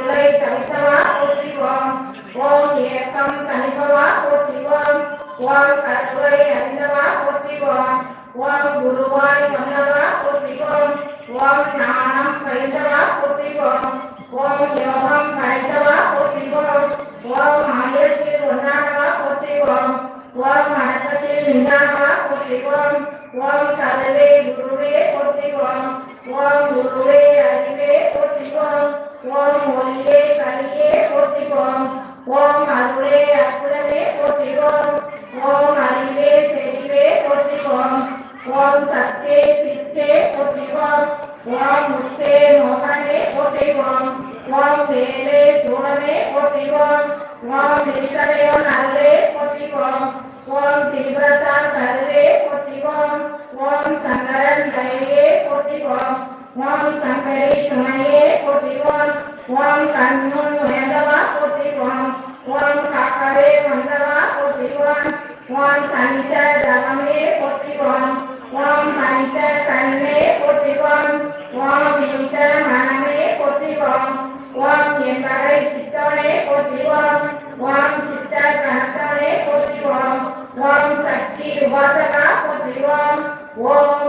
ஓம் இருளை தவித்தவா போற்றிவோம் ஓம் ஏக்கம் தனிப்பவா போற்றிவோம் ஓம் கருவை அறிந்தவா போற்றிவோம் ஓம் குருவாய் வந்தவா போற்றிவோம் ஓம் ஞானம் பயின்றவா போற்றிவோம் ஓம் யோகம் படைத்தவா போற்றிவோம் ஓம் ஆயிரத்தில் ஒன்றானவா போற்றிவோம் ஓம் அடக்கத்தில் நின்றானவா போற்றிவோம் ஓம் கருவே குருவே போற்றிவோம் ஓம் குருவே ஓம் சங்கரி துணையே போற்றிவோம் ஓம் கண்ணுன் உயர்ந்தவா போற்றிவோம் ஓம் காக்கவே வந்தவா போற்றிவோம் ஓம் தனித்த தவமே போற்றிவோம் ஓம் தனித்த கண்ணே போற்றிவோம் ஓம் வினித மனமே போற்றிவோம் ஓம் என்பதை சித்தவனே போற்றிவோம் ஓம் சித்த கணக்கவனே போற்றிவோம் ஓம் சக்தி உபாசகா போற்றிவோம் ஓம்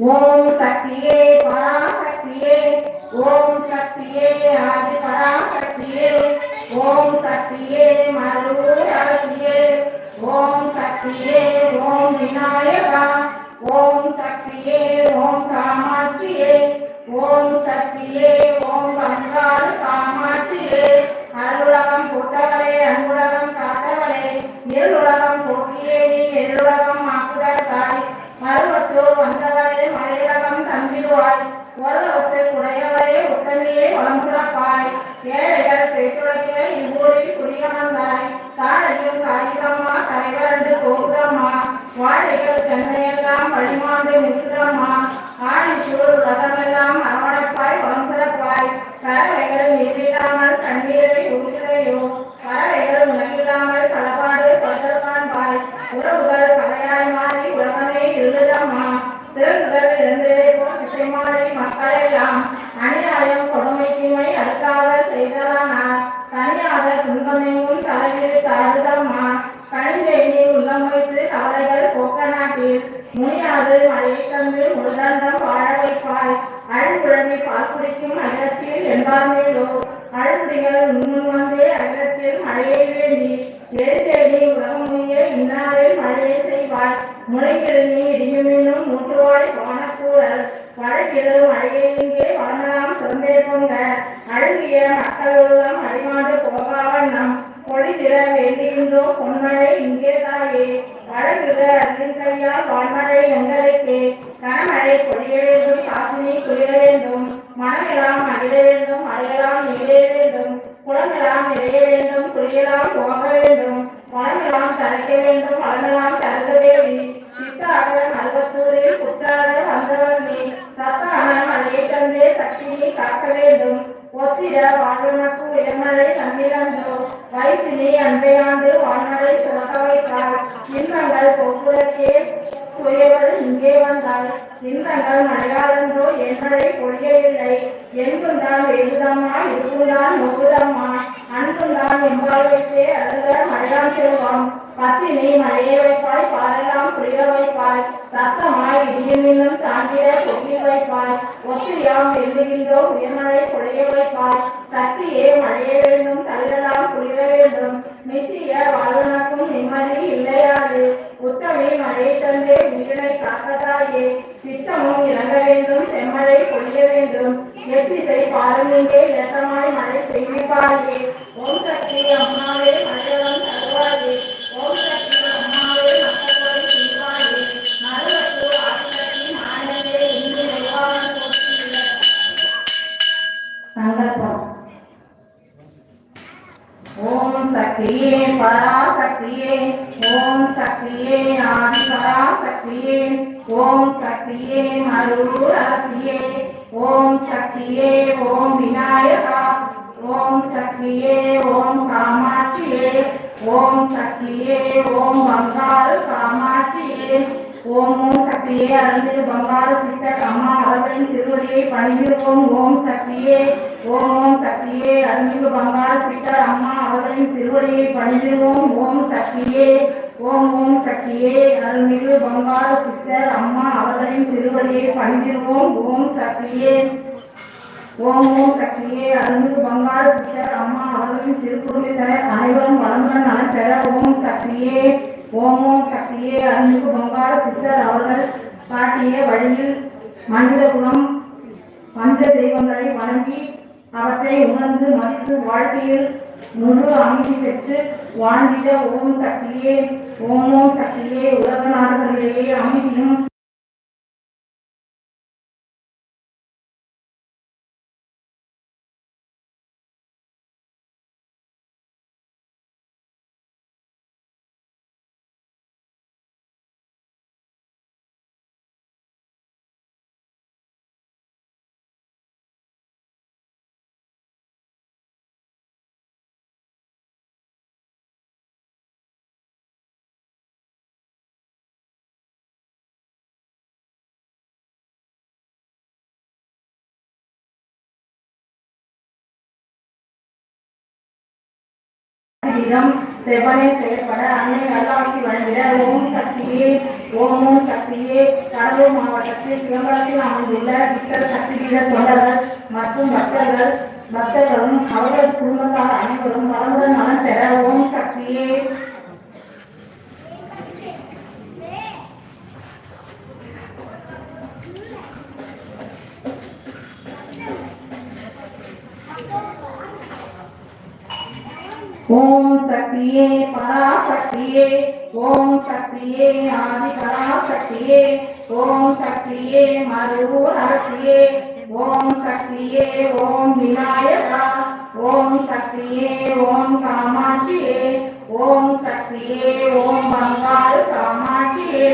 ஓம் சக்தியே பராசக்தியே. ஓம் சக்தியே ஆதி பராசக்தியே. ஓம் சக்தியே மறு ஓம் சக்தியே ஓம் விநாயகா. ஓம் சக்தியே ஓம் காமாட்சியே. ஓம் சக்தியே ஓம் பங்காரு காமாட்சியே. அருளகம் புத்தவளே அன்புலகம் காத்தவளே. இருளுலகம் போட்டியே நீ எள்ளுலகம் மறுவத்தோர் வந்தவரே மலையகம் தந்திடுவாய். உரதவத்தை குடையவளே உத்தமியே வளம் சிறப்பாய் ஏழைகள் பேச்சுழைக்க இவ்வூரில் குடியமர்ந்தாய். தாழையும் காகிதம்மா தலைவரண்டு போகுதம்மா வாழைகள் தென்னையெல்லாம் பழிமாண்டு நிற்குதம்மா ஆணிச்சூர் ரதமெல்லாம் அரவணைப்பாய் வளம் சிறப்பாய் கறவைகள் நீரில்லாமல் தண்ணீரை அழுகுழம்பி குடிக்கும் அகலத்தில் என்பார்மேலோ? அழுகுடிகள் முன்னும் வந்தே அகலத்தில் மழையை வேண்டி எழுத்தேடி தேடி உலகமுனிய இந்நாளில் மழையை செய்வாய் முளைக்கிழங்கி இடியுமினும் மூட்டுவாய் வானக்கூறல் வழக்கிடு மழையை இங்கே வளர்ந்தலாம் சொந்தே கொண்ட அழுகிய மக்கள் உள்ளம் அடிமாண்டு போகாவண்ணம். பொழிதிர வேண்டியின்றோ பொன்மழை இங்கே தாயே. வழங்குக அன்பின் கையால் வான்மழை எங்களுக்கே. கனமழை பொழிய வேண்டும் காசினி குளிர வேண்டும் மனமெல்லாம் மகிழ வேண்டும் அடையலாம் நீட வேண்டும் குளமெல்லாம் நிறைய வேண்டும் குளியலாம் போக வேண்டும் மனமெல்லாம் தரைக்க வேண்டும் மனமெல்லாம் தருக தேவி சித்தாக மல்வத்தூரில் குற்றாக வந்தவர் நீ சத்தான அதே தந்தே சக்தியை காக்க வேண்டும். ஒத்திர வாழ்வனக்கு உயர்மலை தந்திரந்தோ வைத்தினி அன்பையாண்டு வாழ்நாளை சுரக்க வைத்தார். இன்பங்கள் பொங்குலக்கே சுய இங்கே இன்பங்கள் மழையாளன்றோ என்மழை பொழியவில்லை என்புந்தான் வேகுதம்மா இருக்குதான் நோக்குதம்மா அன்புந்தான் எம்பால் வைத்தே மழையாம் செல்வாம். பத்தினி மழையை வைப்பாய் பாரெல்லாம் குளிர வைப்பாய். சத்தமாய் இடியும் இன்னும் கொட்டி வைப்பாய். ஒத்தியாம் வெல்லுகின்றோ உயர்மழை பொழிய வைப்பாய். சக்தியே மழைய வேண்டும் தள்ளலாம் வேண்டும். நித்திய நிம்மதி இல்லையாது. உத்தமி மழை தந்தே உயிரை காக்கதாயே சித்தமும் இறங்க வேண்டும் செம்மழை பொழிய வேண்டும் எத்திசை பாருங்கே இலக்கமாய் மழை செய்விப்பாயே ஓம் சக்தி அம்மாவே மழையம் தருவாயே. சக்தியே பராசக்தியே ஓம் சக்தியே ஆதி பராசக்தியே ஓம் சக்தியே மருள் ஓம் சக்தியே ஓம் விநாயகா ஓம் சக்தியே ஓம் காமாட்சியே ஓம் சக்தியே ஓம் பங்காரு காமாட்சியே. ஓம் ஓம் சக்தியே அருள்மிகு பங்காரு சித்தர் அம்மா அவர்களின் திருவடியை பணிந்திருப்போம். ஓம் சக்தியே ஓம் ஓம் சக்தியே அருள்மிகு பங்காரு சித்தர் அம்மா அவர்களின் திருவடியை பணிந்திருவோம் ஓம் சக்தியே ஓம் ஓம் சக்தியே அருள்மிகு பங்கார சித்தர் அம்மா அவர்களின் திருவடியை பணிந்திருவோம் ஓம் சக்தியே ஓம் ஓம் சக்தியே அருள்மிகு பங்கார சித்தர் அம்மா அவர்களின் திருக்குடும்பத்தினர் அனைவரும் வளமுடன் நலம் பெற ஓம் சக்தியே ஓம் ஓம் சக்தியே அருள்மிகு பங்காரு சித்தர் அவர்கள் காட்டிய வழியில் மனித குலம் பஞ்ச தெய்வங்களை வணங்கி அவற்றை உணர்ந்து மதித்து வாழ்க்கையில் முழு அமைதி பெற்று வாழ்ந்திட ஓம் சக்தியே ஓமோ சக்தியே உலக நாடுகளிலேயே அமைதியும் இடம் செவனே செயல்பட அன்னை நல்லாட்சி வழங்கிட ஓம் சக்தியே ஓம் ஓம் சக்தியே கடலூர் மாவட்டத்தில் சிதம்பரத்தில் அமைந்துள்ள சித்தர் சக்தி பீட தொண்டர்கள் மற்றும் பக்தர்கள் பக்தர்களும் அவர்கள் குடும்பத்தார் அனைவரும் வளமுடன் நலம் பெற ஓம் சக்தியே ஓம் சக்தியே பராசக்தியே ஓம் சக்தியே ஆதி பராசக்தியே ஓம் சக்தியே மருவூர் அரசியே ஓம் சக்தியே ஓம் விநாயகா ஓம் சக்தியே ஓம் காமாட்சியே ஓம் சக்தியே ஓம் பங்காரு காமாட்சியே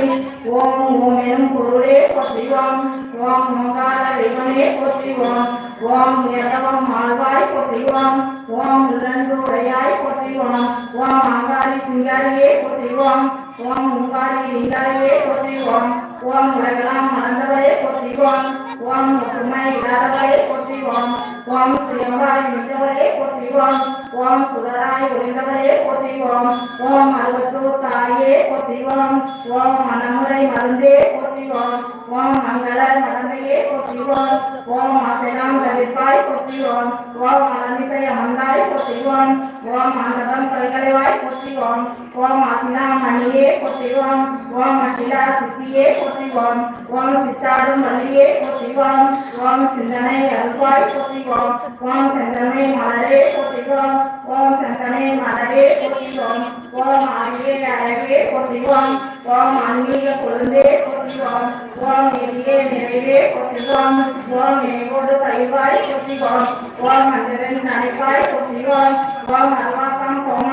ஓம் ஓம் எனும் பொருளே போற்றிவோம் ஓம் ஓங்கார தெய்வமே போற்றிவோம் ஓம் இரவம் ஆழ்வாய் போற்றிவோம் ஓம் இரண்டுரையாய் போற்றிவோம் ஓம் அங்காரி சிங்காரியே போற்றிவோம் ஓம் உங்காரி லிங்காரியே போற்றிவோம் ஓம் உலகெல்லாம் மறந்தவரே போற்றிவோம் ஓம் சுமை இல்லாதவரே போற்றிவோம் ஓம் சுயம்பாய் நின்றவரே போற்றிவோம் ஓம் சுடராய் ஒளிந்தவரே போற்றிவோம் ஓம் அறுபத்தூர் தாயே போற்றிவோம் ஓம் மனமுறை மருந்தே போற்றிவோம் ஓம் மங்கள மடந்தையே போற்றிவோம் ஓம் ஆசைலாம் கவிப்பாய் போற்றிவோம் ஓம் மலந்திசை அமர்ந்த அமர்ந்தாய் போற்றிவோம் ஓம் ஆண்டவம் கலைகளைவாய் போற்றிவோம் ஓம் ஆசினா மணியே போற்றிவோம் ஓம் அகிலா சித்தியே போற்றிவோம் ஓம் சித்தாடும் வள்ளியே போற்றிவோம் ஓம் சிந்தனை அருள்வாய் போற்றிவோம் ஓம் சிந்தனை மலரே போற்றிவோம் ஓம் சிந்தனை மலரே போற்றிவோம் ஓம் ஆகியே அழகே போற்றிவோம் ஓம் ஆன்மீக கொழுந்தே போற்றிவோம் ஓம் எளியே நிறைவே போற்றிவோம் ஓம் நினைவோடு கழிவாய் போற்றிவோம் ஓம் மந்திரன் நடைப்பாய் போற்றிவோம் ஓம் அருவாக்கம்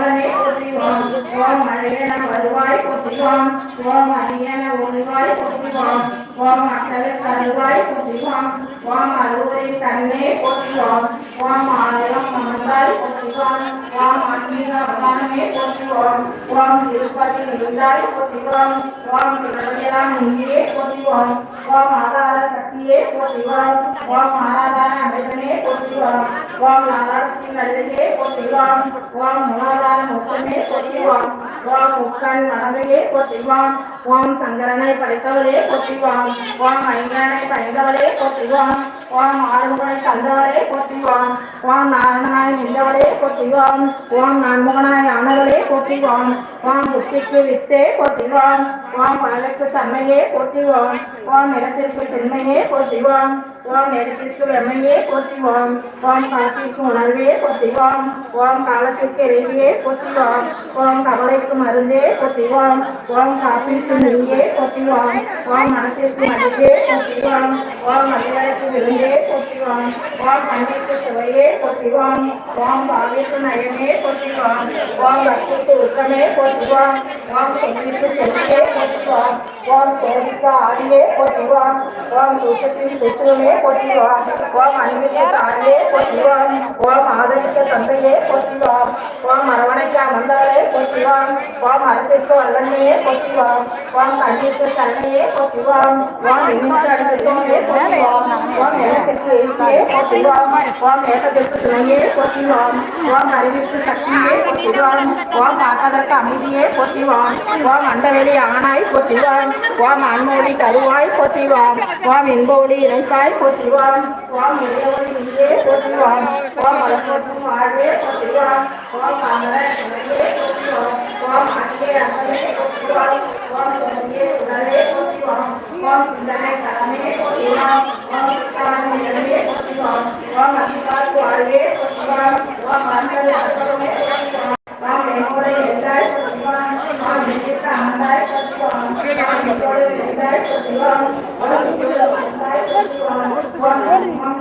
கோமலனே போற்றிவோம் ஓம் அழகென வருவாய் போற்றிவோம் ஓம் அரியன ஒளிவாய் போற்றிவோம் ஓம் மக்களுக்கு அருவாய் போற்றிவோம் ஓம் அறுவரை தன்னே போற்றிவோம் ஓம் ஆயிரம் மமதாய் போற்றிவோம் ஓம் ஆன்மீக அவதானமே போற்றிவோம் ஓம் திருப்பதி இருந்தாய் போற்றிவோம் ஓம் திருவையெல்லாம் இங்கே போற்றிவோம் ஓம் ஆதார சக்தியே போற்றிவோம் ஓம் ஆராதார அமைதனே போற்றிவோம் ஓம் நாராயணத்தின் நல்லையே போற்றிவோம் ஓம் மூலாதார முத்தமே போற்றிவோம் ஓம் முக்கன் மனதையே போற்றிவோம் ஓம் சங்கரனை படைத்தவளே போற்றிவோம் ஓம் ஐங்கரனை படைத்தவளே போற்றிவோம் ஓம் ஆறுமுகனை தந்தவளே போற்றிவான் ஓம் நாரணனாய் நின்றவளே போற்றிவான் ஓம் நான்முகனாய் ஆனவளே போற்றிவான் ஓம் புத்திக்கு வித்தே போற்றிவான் ஓம் பழலுக்கு தன்மையே போற்றிவான் ஓம் இடத்திற்கு திண்மையே போற்றிவான் ஓம் நெருப்பிற்கு வெம்மையே போற்றிவான் ஓம் காற்றிற்கு உணர்வே போற்றிவான் ஓம் காலத்திற்கு இறைவியே போற்றிவான் ஓம் கவலைக்கு மருந்தே போற்றிவான் ஓம் காப்பிற்கு நீங்கே போற்றிவான் ஓம் மனத்திற்கு மதிப்பே போற்றிவான் ஓம் மனிதருக்கு விருந்தே மொழியே போற்றிவான் ஓம் கண்ணிற்கு சுவையே போற்றிவான் வாம் பாவிக்கு நயமே போற்றிவான் வாம் பக்திக்கு உத்தமே போற்றிவான் வாம் சொல்லிக்கு செல்வியே போற்றிவான் வாம் தேவிக்கு ஆடியே போற்றிவான் வாம் தூக்கத்தின் சுற்றுமே போற்றிவான் வாம் அன்பிற்கு தாயே போற்றிவான் வாம் ஆதரிக்க தந்தையே போற்றிவான் வாம் அரவணைக்க அமர்ந்தாலே போற்றிவான் வாம் அரசிற்கு வல்லமையே போற்றிவான் வாம் கண்ணிற்கு கருணையே போற்றிவான் வாம் இன்னும் அடுத்தே போற்றிவான் ஓம் ஏகத்திற்கு ஏசியே போற்றிவான். ஓம் ஏகத்திற்கு துணையே சக்தியே போற்றிவான் ஓம் பார்ப்பதற்கு அமைதியே போற்றிவான் ஓம் அண்டவெளி ஆனாய் போற்றிவான் ஓம் அன்மொழி தருவாய் பொத்திவான் ஓம் இணைப்பாய் பொத்திவான் ஓம் நீயே ஓம் வாழ்வே பொத்திவான் ஓம் ओम आखे आखने ओम ओम चलिए उड़ाले ओम ओम जाने जाने ओम ओम कान चलिए ओम ओम अभिशाप को आगे ओम ओम मानकर आकर में ओम मेहोरे हिताय ओम ओम निश्चिता हमारे ओम ओम मेहोरे हिताय ओम ओम कुछ लगातार Om Om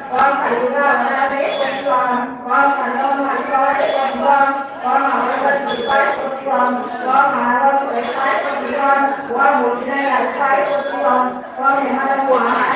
con phải đứng là ma đế quân con con phải long hẳn có để quân con. Con hỏi dân chỉ phải quân con con mà long phải phải quân con con muốn đây là phải quân con con thì hai quả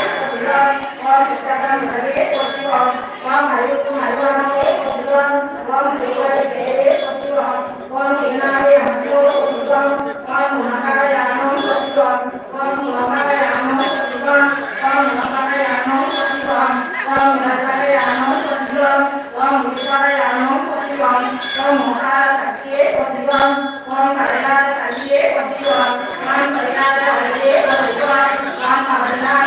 Allah.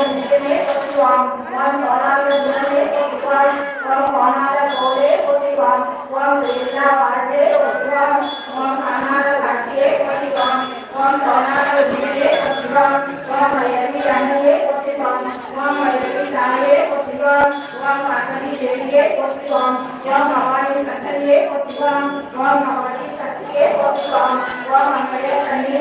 கொலையாத நிச்சயமே போற்றுவான் ஓம் கோணாத குணமே போற்றுவான் ஓம் கோணாத கோலே போற்றுவான் ஓம் எல்லா வாழ்வே போற்றுவான் ஓம் காணாத காட்சியே போற்றுவான் ஓம் தோணாத உண்மையே போற்றுவான் ஓம் வயதி அன்னையே போற்றுவான் ஓம் வயதி தாயே போற்றுவான் ஓம் agony தேவியே போற்றுவான் ஓம் பவானி சக்கரியே போற்றுவான் ஓம் பவானி சக்தியே போற்றுவான் ஓம் அங்கைய கண்ணியே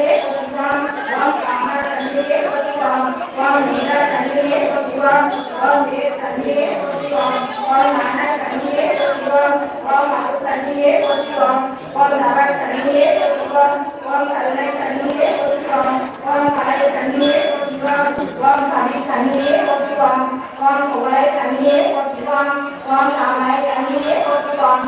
ஓம் வேர் கண்ணியே போற்றுவான் ஓம் ஞான கண்ணியே போற்றுவான் ஓம் அரு கண்ணியே போற்றுவான் ஓம் நவ கண்ணியே போற்றுவான் ஓம் கருணை கண்ணியே போற்றுவான் ஓம் கடல் கண்ணியே போற்றுவான் ஓம் கனி கண்ணியே போற்றுவான் ஓம் குவளை கண்ணியே போற்றுவான் ஓம் தாமரை கண்ணியே போற்றுவான்